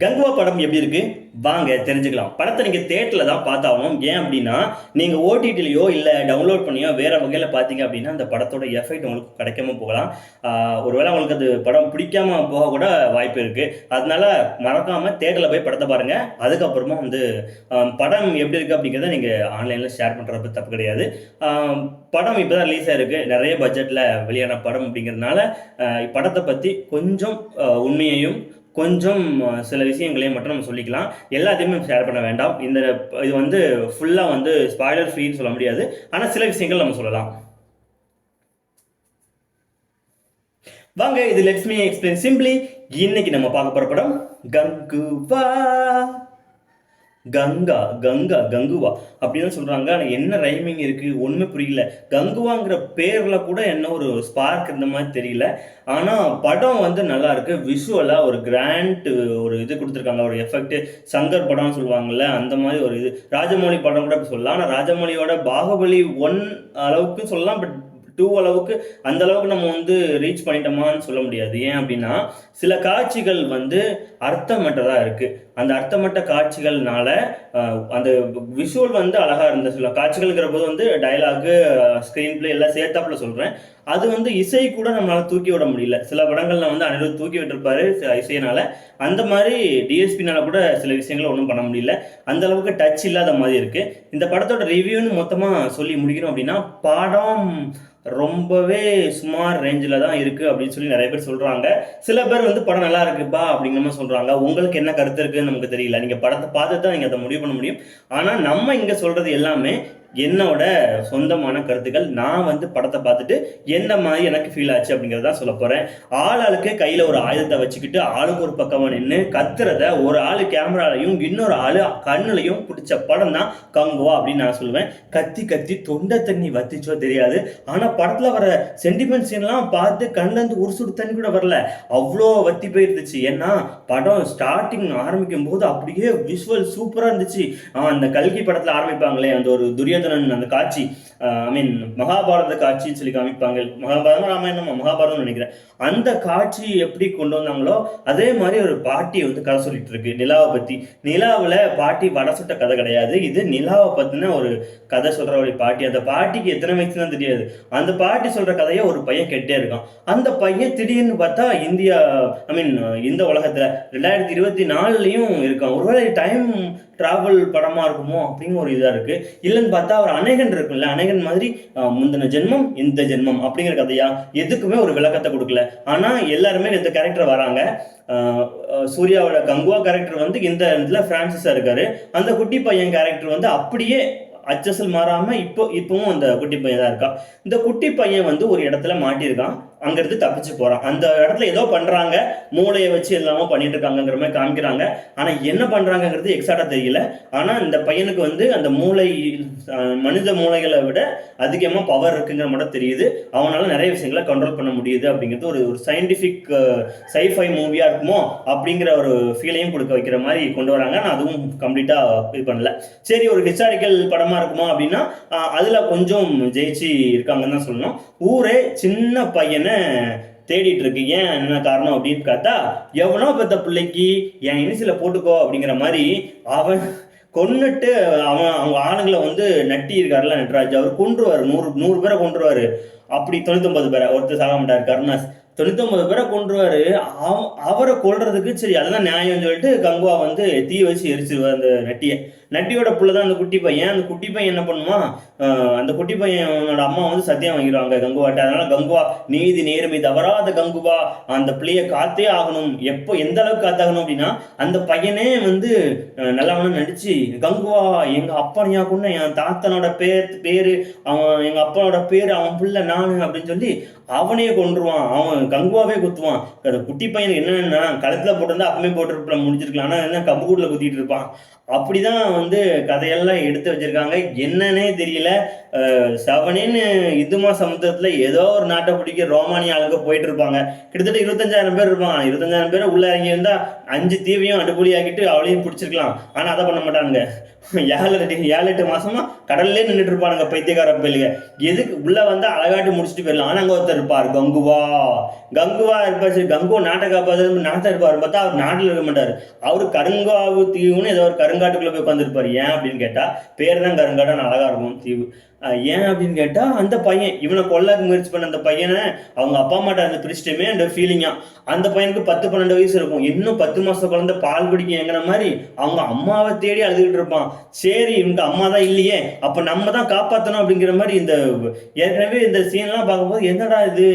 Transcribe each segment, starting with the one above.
கங்குவா படம் எப்படி இருக்கு? வாங்க தெரிஞ்சுக்கலாம். படத்தை நீங்க தேட்டரில் தான் பார்த்தாவும் ஏன் அப்படின்னா நீங்க ஓடிடிலையோ இல்லை டவுன்லோட் பண்ணியோ வேற வகையில் பார்த்தீங்க அப்படின்னா அந்த படத்தோட எஃபெக்ட் உங்களுக்கு கிடைக்காம போகலாம். ஒருவேளை உங்களுக்கு அது படம் பிடிக்காம போக கூட வாய்ப்பு இருக்கு. அதனால மறக்காம தேட்டரில் போய் படத்தை பாருங்க. அதுக்கப்புறமா வந்து படம் எப்படி இருக்கு அப்படிங்கிறத நீங்க ஆன்லைன்ல ஷேர் பண்றது தப்பு கிடையாது. படம் படம் இப்போதான் ரிலீஸ் ஆயிருக்கு. நிறைய பட்ஜெட்ல வெளியான படம் அப்படிங்கிறதுனால படத்தை பத்தி கொஞ்சம் உண்மையையும் கொஞ்சம் சில விஷயங்களையும் மட்டும் நம்ம சொல்லிக்கலாம். எல்லாத்தையுமே ஷேர் பண்ண வேண்டாம். இந்த இது வந்து ஃபுல்லாக வந்து ஸ்பாய்லர் ஃப்ரீன்னு சொல்ல முடியாது. ஆனால் சில விஷயங்கள் நம்ம சொல்லலாம். வாங்க இது லெட்ஸ் மீ எக்ஸ்பிளைன் சிம்பிளி இன்னைக்கு நம்ம பார்க்க போகிற படம் கங்குவா. கங்கா கங்கா கங்குவா அப்படின்னு சொல்றாங்க. ஆனால் என்ன ரைமிங் இருக்கு? ஒண்ணுமே புரியல. கங்குவாங்கிற பேர்ல கூட என்ன ஒரு ஸ்பார்க் இந்த மாதிரி தெரியல. ஆனா படம் வந்து நல்லா இருக்கு. விஷுவலா ஒரு கிராண்ட் ஒரு இது கொடுத்துருக்காங்க. ஒரு எஃபெக்ட் சங்கர் படம்னு சொல்லுவாங்கல்ல அந்த மாதிரி ஒரு இது. ராஜமௌழி படம் கூட சொல்லலாம். ஆனால் ராஜமௌழியோட பாகுபலி ஒன் அளவுக்கு சொல்லலாம். பட் டூ அளவுக்கு அந்த அளவுக்கு நம்ம வந்து ரீச் பண்ணிட்டோமான்னு சொல்ல முடியாது. ஏன் அப்படின்னா சில காட்சிகள் வந்து அர்த்தமற்றதா இருக்கு. அந்த அர்த்தமற்ற காட்சிகள்னால அந்த விஷுவல் வந்து அழகா இருந்த சில காட்சிகள்ங்கிற போது வந்து டைலாகு ஸ்க்ரீன் பிளே எல்லாம் சேர்த்தாப்புல சொல்றேன். அது வந்து இசை கூட நம்மளால தூக்கி விட முடியல. சில படங்கள்ல வந்து அனிருத் தூக்கி விட்டுருப்பாரு ச- இசையினால. அந்த மாதிரி டிஎஸ்பினால கூட சில விஷயங்களை ஒன்றும் பண்ண முடியல. அந்த அளவுக்கு டச் இல்லாத மாதிரி இருக்கு. இந்த படத்தோட ரிவ்யூன்னு மொத்தமா சொல்லி முடிக்கணும் அப்படின்னா படம் ரொம்பவே சுமார் ரேஞ்சில் தான் இருக்கு அப்படின்னு சொல்லி நிறைய பேர் சொல்றாங்க. சில பேர் வந்து படம் நல்லா இருக்குப்பா அப்படிங்கிற மாதிரி சொல்றாங்க. உங்களுக்கு என்ன கருத்து இருக்குன்னு நமக்கு தெரியல. நீங்க படத்தை பார்த்து தான் நீங்க அதை முடிவு பண்ண முடியும். ஆனா நம்ம இங்க சொல்றது எல்லாமே என்னோட சொந்தமான கருத்துக்கள். நான் வந்து படத்தை பார்த்துட்டு என்ன மாதிரி எனக்கு ஃபீல் ஆச்சு அப்படிங்கிறத சொல்ல போகிறேன் ஆள் ஆளுக்கு கையில் ஒரு ஆயுதத்தை வச்சுக்கிட்டு ஆளுக்கு ஒரு பக்கமாக நின்று கத்துறத ஒரு ஆள் கேமராலையும் இன்னொரு ஆளு கண்ணுலையும் பிடிச்ச படம் தான் கங்குவா அப்படின்னு நான் சொல்லுவேன். கத்தி கத்தி தொண்டை தண்ணி வத்திச்சோ தெரியாது. ஆனால் படத்தில் வர சென்டிமெண்ட் சீன்லாம் பார்த்து கண்ணிலேருந்து ஒரு சுடு தண்ணி கூட வரல. அவ்வளோ வத்தி போயிருந்துச்சு. ஏன்னா படம் ஸ்டார்டிங் ஆரம்பிக்கும் போது அப்படியே விஷுவல் சூப்பராக இருந்துச்சு. அந்த கல்கி படத்தில் ஆரம்பிப்பாங்களே அந்த ஒரு துரியோதனன் அந்த காட்சி ஐ மீன் மகாபாரத காட்சின்னு சொல்லி காமிப்பாங்க. மகாபாரதம் ராமாயணம் மகாபாரதம் நினைக்கிறேன். அந்த காட்சி எப்படி கொண்டு வந்தாங்களோ அதே மாதிரி ஒரு பாட்டி வந்து கதை சொல்லிட்டு இருக்கு. நிலாவை பத்தி. நிலாவில் பாட்டி வடை சுட்ட கதை கிடையாது. இது நிலாவை பத்தின ஒரு கதை சொல்ற ஒரு பாட்டி. அந்த பாட்டிக்கு எத்தனை வயசுன்னு தெரியாது. அந்த பாட்டி சொல்ற கதையை ஒரு பையன் கெட்டே இருக்கான். அந்த பையன் திடீர்னு பார்த்தா இந்தியா ஐ மீன் இந்த உலகத்துல ரெண்டாயிரத்தி இருபத்தி நாலுலயும் இருக்கான். ஒருவேளை டைம் டிராவல் படமாக இருக்குமோ அப்படிங்கிற ஒரு இதாக இருக்குது இல்லைன்னு பார்த்தா ஒரு அநேகன் இருக்குல்ல அநேகன் மாதிரி முந்தின ஜென்மம் இந்த ஜென்மம் அப்படிங்கிற கதையா எதுக்குமே ஒரு விளக்கத்தை கொடுக்கல. ஆனால் எல்லாருமே இந்த கேரக்டர் வராங்க. சூர்யாவோட கங்குவா கேரக்டர் வந்து இந்த இடத்துல ஃப்ரான்சிஸாக இருக்காரு. அந்த குட்டி பையன் கேரக்டர் வந்து அப்படியே அச்சசல் மாறாமல் இப்போ இப்பவும் அந்த குட்டி பையன் தான் இருக்கா. இந்த குட்டி பையன் வந்து ஒரு இடத்துல மாட்டியிருக்கான். அங்கிருந்து தப்பிச்சு போறான். அந்த இடத்துல ஏதோ பண்றாங்க. மூளையை வச்சு எல்லாமோ பண்ணிட்டு இருக்காங்கிற மாதிரி காமிக்கிறாங்க. ஆனா என்ன பண்றாங்கிறது எக்ஸாக்டா தெரியல. ஆனா இந்த பையனுக்கு வந்து அந்த மூளை மனித மூளைகளை விட அதிகமா பவர் இருக்குங்கிற மட்டும் தெரியுது. அவனால நிறைய விஷயங்களை கண்ட்ரோல் பண்ண முடியுது அப்படிங்கிறது ஒரு ஒரு சயின்டிஃபிக் சைஃபை மூவியா இருக்குமோ அப்படிங்கிற ஒரு ஃபீலையும் கொடுக்க வைக்கிற மாதிரி கொண்டு வராங்க. நான் அதுவும் கம்ப்ளீட்டா இது பண்ணல. சரி ஒரு ஹிஸ்டாரிக்கல் படமா இருக்குமா அப்படின்னா அதுல கொஞ்சம் ஜெயிச்சு இருக்காங்கன்னு தான் சொல்லணும். ஊரே சின்ன பையனை தேடிட்டு இருக்கு ஏன் என்ன காரணம் அப்படின்னு பார்த்தா எவனோ பெத்த பிள்ளைக்கு என் இனிசில போட்டுக்கோ அப்படிங்கிற மாதிரி அவன் கொன்னுட்டு அவன் அவங்க ஆளுங்களை வந்து நட்டி இருக்காருல நட்ராஜ் அவர் கொன்றுவார். நூறு நூறு பேரை கொன்றுவாரு. அப்படி தொண்ணூத்தொம்பது பேரை. ஒருத்தர் சாக மாட்டார் கருணாஸ். தொண்ணூத்தொம்பது பேரை கொன்றுவாரு. அவ- அவரை கொல்றதுக்கு சரி அதுதான் நியாயம்னு சொல்லிட்டு கங்குவா வந்து தீ வச்சு எரிச்சிருவார் அந்த நட்டியை. நட்டியோட புள்ள தான் அந்த குட்டி பையன். அந்த குட்டி பையன் என்ன பண்ணுவான்? அந்த குட்டி பையனோட அம்மா வந்து சத்தியம் வாங்கிடுவாங்க கங்குவாட்ட. அதனால கங்குவா நீதி நேர்மை தவறாத கங்குவா. அந்த பிள்ளைய காத்தே ஆகணும். எப்போ எந்த அளவுக்கு காத்தாகணும் அப்படின்னா அந்த பையனே வந்து நல்லவனும் நடிச்சு கங்குவா எங்க அப்பனையா கொண்டு என் தாத்தனோட பேர் பேரு அவன் எங்க அப்பனோட பேரு அவன் பிள்ளை நானு அப்படின்னு சொல்லி அவனையே கொன்றுவான். அவன் கங்குவாவே குத்துவான். அந்த குட்டி பையனுக்கு என்னன்னா கழுத்துல போட்டிருந்தா அப்பவே போட்டு முடிஞ்சிருக்கலாம். ஆனா என்ன கம்பு குத்திட்டு இருப்பான். அப்படிதான் வந்து கதையெல்லாம் எடுத்து வச்சிருக்காங்க. என்னன்னே தெரியல. சவனின்னு இதுமா சமுத்திரத்துல ஏதோ ஒரு நாட்டை பிடிக்க ரோமானிய ஆளுங்க போயிட்டு இருப்பாங்க கிட்டத்தட்ட இருபத்தஞ்சாயிரம் பேர் இருப்பாங்க. இருபத்தஞ்சாயிரம் பேர் உள்ள இறங்கி இருந்தா அஞ்சு தீவையும் அடுப்புலி ஆக்கிட்டு அவளையும் பிடிச்சிருக்கலாம். ஆனா அதை பண்ண மாட்டானுங்க. ஏழு ஏழு எட்டு மாசமா கடல்லே நின்றுட்டு இருப்பானுங்க பைத்தியக்கார பயிலுங்க எதுக்கு? உள்ள வந்து அழகாட்டு முடிச்சுட்டு போயிடலாம். ஆனா அங்க ஒருத்தர் இருப்பார். கங்குவா. கங்குவா இருப்பார் சரி கங்குவா நாட்டை காப்பாற்று நாட்டை இருப்பார். பார்த்தா அவர் நாட்டில் இருக்க மாட்டாரு. அவரு கருங்காவு தீவுன்னு ஏதோ ஒரு கருங்காட்டுக்குள்ள போய் உட்காந்துருப்பார் ஏன் அப்படின்னு கேட்டா பேர் தான் கருங்காட்டம் அழகா இருக்கும் தீவு. ஏன் அப்படின்னு கேட்டா அந்த பையன் இவனை கொல்லக்கு முயற்சி பண்ண அந்த பையனை அவங்க அப்பா அம்மாட்ட அந்த பிரிச்சிட்டுமே அந்த ஃபீலிங்கா அந்த பையனுக்கு பத்து பன்னெண்டு வயசு இருக்கும். இன்னும் பத்து மாசம் குழந்தை பால் குடிக்க எங்கிற மாதிரி அவங்க அம்மாவை தேடி அழுதுகிட்டு இருப்பான். சரி இவங்க அம்மா தான் இல்லையே. அப்ப நம்ம தான் காப்பாத்தணும் அப்படிங்கிற மாதிரி இந்த ஏற்கனவே இந்த சீன்லாம் பார்க்கும்போது என்னடா இது?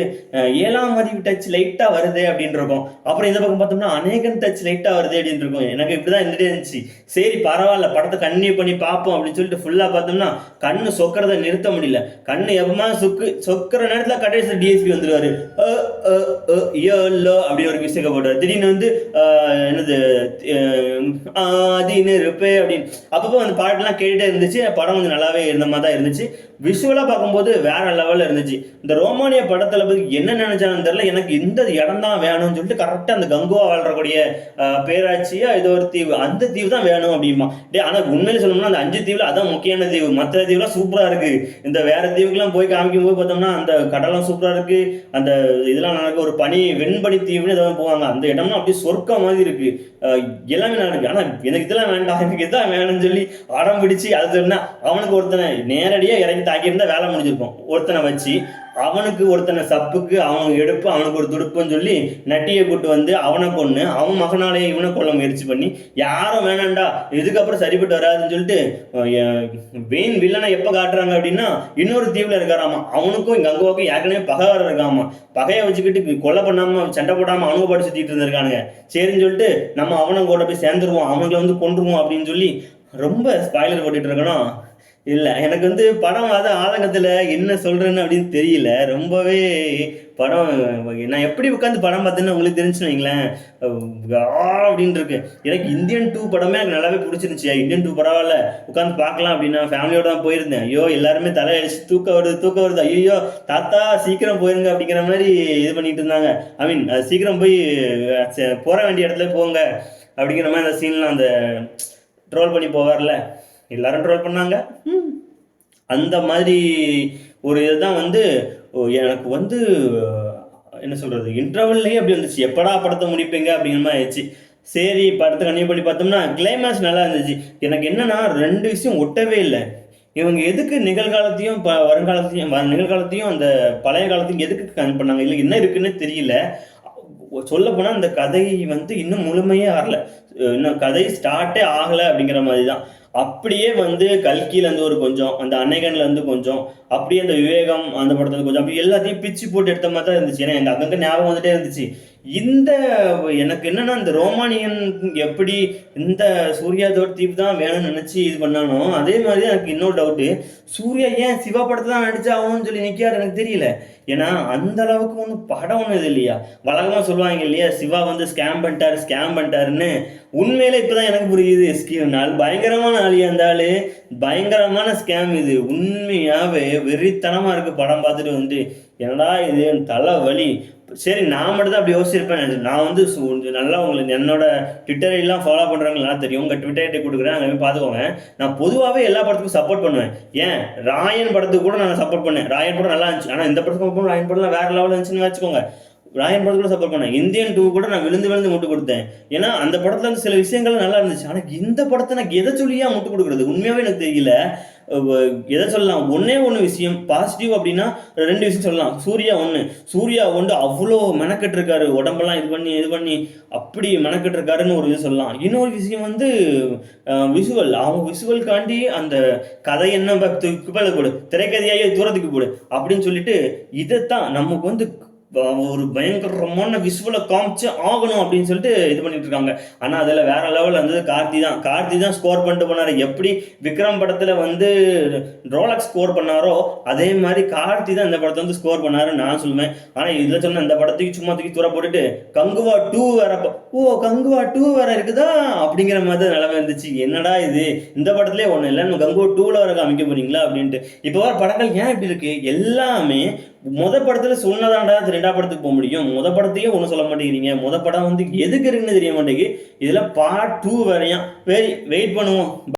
ஏழாம் அறிவு டச் லைட்டா வருது அப்படின்னு இருக்கும். அப்புறம் இந்த பக்கம் பார்த்தோம்னா அநேகன் டச் லைட்டா வருது அப்படின்னு இருக்கும். எனக்கு இப்படிதான் இருந்துட்டே இருந்துச்சு. சரி பரவாயில்ல படத்தை கன்னியூ பண்ணி பார்ப்போம் அப்படின்னு சொல்லிட்டு ஃபுல்லா பார்த்தோம்னா கண்ணு சொக்கிறத நிறுத்த முடியல. கண்ணு எப்பமா சொக்கு சொக்கிற நேரத்துல கடைசி டிஎஸ்பி வந்துருவாரு. அப்படி ஒரு மிஸ்டேக்கை போடுவார். திடீர்னு வந்து என்னது அதின்னு இருப்பே அப்படின்னு. அப்பப்போ அந்த பாட்டெல்லாம் கேட்டுட்டே இருந்துச்சு. படம் கொஞ்சம் நல்லாவே இருந்த மாதிரி தான் இருந்துச்சு. விஷுவலாக பார்க்கும்போது வேற லெவலில் இருந்துச்சு. இந்த ரோமானிய படத்தில் பற்றி என்ன நினைச்சாலும் தெரியல. எனக்கு இந்த இடம் தான் வேணும்னு சொல்லிட்டு கரெக்டாக அந்த கங்குவா வாழ்றக்கூடிய பேராட்சியா இது ஒரு தீவு அந்த தீவு தான் வேணும் அப்படிமா டே ஆனால் உண்மையில சொல்லணும்னா அந்த அஞ்சு தீவுல அதான் முக்கியமான தீவு. மற்ற தீவுலாம் சூப்பராக இருக்கு. இந்த வேற தீவுக்கெல்லாம் போய் காமிக்கும் போது பார்த்தோம்னா அந்த கடலாம் சூப்பராக இருக்கு. அந்த இதெல்லாம் நடக்க ஒரு பனி வெண்பனி தீவுன்னு ஏதாவது போவாங்க. அந்த இடம்னா அப்படியே சொர்க்க மாதிரி இருக்கு. எல்லாமே நல்லா இருக்கு. ஆனால் எனக்கு இதெல்லாம் வேண்டாம். எனக்கு இதான் வேணும்னு சொல்லி அடம் பிடிச்சி அது சொன்னா அவனுக்கு ஒருத்தனை நேரடியாக இறங்கி தாக்கியிருந்தா வேலை முடிஞ்சிருக்கும். ஒருத்தனை வச்சு அவனுக்கு ஒருத்தனை சப்புக்கு அவன் எடுப்பு அவனுக்கு ஒரு துடுப்புன்னு சொல்லி நட்டியை கூட்டு வந்து அவனை கொன்று அவன் மகனாலே இவனை கொல்ல முயற்சி பண்ணி யாரும் வேணாண்டா இதுக்கப்புறம் சரிப்பட்டு வராதுன்னு சொல்லிட்டு வெயின் வில்லனை எப்போ காட்டுறாங்க அப்படின்னா இன்னொரு தீவில் இருக்காராமா அவனுக்கும் கங்குவாக்கும் ஏற்கனவே பகை இருக்காமா பகையை வச்சுக்கிட்டு கொலை பண்ணாமல் சண்டை போடாமல் அவனுக்கு பாட்டு சுத்திட்டு இருந்திருக்கானுங்க. சரின்னு சொல்லிட்டு நம்ம அவனை கூட போய் சேர்ந்துருவோம் அவனுங்களை வந்து கொண்டுருவோம் அப்படின்னு சொல்லி ரொம்ப ஸ்பாய்லர் போட்டுட்டு இருக்கணும். இல்லை எனக்கு வந்து படம் அது ஆதங்கத்தில் என்ன சொல்கிறேன்னு அப்படின்னு தெரியல. ரொம்பவே படம் நான் எப்படி உட்காந்து படம் பார்த்தேன்னு உங்களுக்கு தெரிஞ்சுன்னு வைங்களேன். அப்படின்னு இருக்கு. எனக்கு இந்தியன் டூ படமே எனக்கு நல்லாவே பிடிச்சிருந்துச்சு. இந்தியன் டூ பரவாயில்ல. உட்காந்து பார்க்கலாம் அப்படின்னு நான் ஃபேமிலியோட தான் போயிருந்தேன். ஐயோ எல்லாருமே தலையடிச்சு தூக்க தூக்கம் வருது தூக்க வருது. ஐயோ தாத்தா சீக்கிரம் போயிருங்க அப்படிங்கிற மாதிரி இது பண்ணிட்டு இருந்தாங்க. ஐ மீன் அது சீக்கிரம் போய் போகிற வேண்டிய இடத்துல போங்க அப்படிங்கிற மாதிரி அந்த சீன்லாம் அந்த ட்ரோல் பண்ணி போவார்ல. எல்லாரும் ட்ரோல் பண்ணாங்க. அந்த மாதிரி ஒரு இதுதான் வந்து ஓ, எனக்கு வந்து என்ன சொல்கிறது இன்டர்வல்லையே அப்படி வந்துச்சு. எப்படா படத்தை முடிப்பீங்க அப்படிங்கிற மாதிரி ஆயிடுச்சு. சரி படத்தை கண்டினியூ பண்ணி பார்த்தோம்னா கிளைமேக்ஸ் நல்லா இருந்துச்சு. எனக்கு என்னன்னா ரெண்டு விஷயம் ஒட்டவே இல்லை. இவங்க எதுக்கு நிகழ்காலத்தையும் ப வருங்காலத்தையும் வ- நிகழ்காலத்தையும் அந்த பழைய காலத்தையும் எதுக்கு கன் பண்ணாங்க? இல்லை என்ன இருக்குன்னு தெரியல. சொல்ல போனா அந்த கதை வந்து இன்னும் முழுமையே ஆகல இன்னும் கதை ஸ்டார்ட்டே ஆகலை அப்படிங்கிற மாதிரி தான் அப்படியே வந்து கல்கியிலேருந்து ஒரு கொஞ்சம் அந்த அன்னைகன்லேருந்து கொஞ்சம் அப்படியே அந்த விவேகம் அந்த படத்துல கொஞ்சம் அப்படி எல்லாத்தையும் பிச்சு போட்டு எடுத்த மாதிரி தான் இருந்துச்சு. ஏன்னா எனக்கு அங்கங்கே ஞாபகம் வந்துட்டே இருந்துச்சு. இந்த எனக்கு என்னன்னா இந்த ரோமானியன் எப்படி இந்த சூர்யா தோட் தீப் தான் வேணும்னு நினச்சி இது பண்ணானோ அதே மாதிரி எனக்கு இன்னொரு டவுட்டு சூர்யா ஏன் சிவா படத்தை தான் நடிச்சாகணும்னு சொல்லி நிற்கிறார் எனக்கு தெரியல. ஏன்னா அந்த அளவுக்கு ஒன்றும் படம் ஒன்றும் இது இல்லையா? வழக்கமாக சொல்லுவாங்க இல்லையா? சிவா வந்து ஸ்கேம் பண்ணிட்டாரு ஸ்கேம் பண்ணிட்டாருன்னு. உண்மையில இப்போதான் எனக்கு புரியுது ஸ்கீம் நாள் பயங்கரமான ஆளியா அந்த பயங்கரமான ஸ்கேம் இது. உண்மையாகவே வெறித்தனமாக இருக்குது படம் பார்த்துட்டு வந்து. என்னடா இது தலை வலி. சரி நான் மட்டும் தான் அப்படி யோசிச்சிருப்பேன் நான் வந்து கொஞ்சம் நல்லா உங்களுக்கு என்னோட ட்விட்டரையெல்லாம் ஃபாலோ பண்றவங்க நல்லா தெரியும். உங்கள் ட்விட்டர் ஐடி கொடுக்குறேன் அங்கே போய் பார்த்துக்கோங்க. நான் பொதுவாகவே எல்லா படத்துக்கும் சப்போர்ட் பண்ணுவேன். ஏன்? ராயன் படத்துக்கு கூட நான் சப்போர்ட் பண்ணேன் ராயன் படம் நல்லா இருந்துச்சு. ஆனால் இந்த படத்துக்கு support ராயன் படம்லாம் வேற லெவலில் இருந்துச்சுன்னு வச்சுக்கோங்க. ராயன் படத்துக்கு கூட சப்போர்ட் பண்ணேன் இந்தியன் டூ கூட நான் விழுந்து விழுந்து முட்டு கொடுத்தேன். ஏன்னா அந்த படத்துல இருந்து சில விஷயங்கள் நல்லா இருந்துச்சு. ஆனால் இந்த படத்தை நான் எதை சொல்லியா முட்டு கொடுக்குறது? உண்மையாகவே எனக்கு தெரியல. எதை சொல்லலாம்? ஒன்றே ஒன்று விஷயம். பாசிட்டிவ் அப்படின்னா ரெண்டு விஷயம் சொல்லலாம். சூர்யா ஒன்று சூர்யா ஒன்று அவ்வளோ மெனக்கெட்டு இருக்காரு உடம்பெல்லாம் இது பண்ணி இது பண்ணி அப்படி மெனக்கெட்டு இருக்காருன்னு ஒரு இது சொல்லலாம். இன்னொரு விஷயம் வந்து விசுவல் அவங்க விஷுவல்காண்டி அந்த கதை என்ன ப- தூக்கி போடு. திரைக்கதையாயே தூரத்துக்கு போடு. அப்படின்னு சொல்லிட்டு இதைத்தான் நமக்கு வந்து ஒரு பயங்கரமான விசுவலை காமிச்சு ஆகணும் அப்படின்னு சொல்லிட்டு இது பண்ணிட்டு இருக்காங்க. ஆனால் அதில் வேற லெவலில் இருந்தது கார்த்தி தான். கார்த்தி தான் ஸ்கோர் பண்ணிட்டு போனார். எப்படி விக்ரம் படத்தில் வந்து ரோலக்ஸ் ஸ்கோர் பண்ணாரோ அதே மாதிரி கார்த்தி தான் இந்த படத்தை வந்து ஸ்கோர் பண்ணாருன்னு நான் சொல்லுவேன். ஆனால் இதில் சொன்ன இந்த படத்துக்கு சும்மா தூக்கி தூர போட்டுட்டு கங்குவா டூ வேற ஓ கங்குவா டூ வேற இருக்குதா? அப்படிங்கிற மாதிரி தான் நிலமை இருந்துச்சு. என்னடா இது? இந்த படத்துலேயே ஒன்றும் இல்லை நம்ம கங்குவா டூவில் வர காமிக்க போறீங்களா? அப்படின்ட்டு. இப்போ வர படங்கள் ஏன் இப்படி இருக்கு? எல்லாமே முத படத்துல சொன்னதாண்டா ரெண்டா படத்துக்கு போக முடியும். முத படத்தையே ஒன்றும் சொல்ல மாட்டேங்கிறீங்க. முத படம் வந்து எதுக்கு இருக்குன்னு தெரிய மாட்டேங்குது. இதுல பார்ட் டூ வேறையா வெரி வெயிட் பண்ணுவோம்.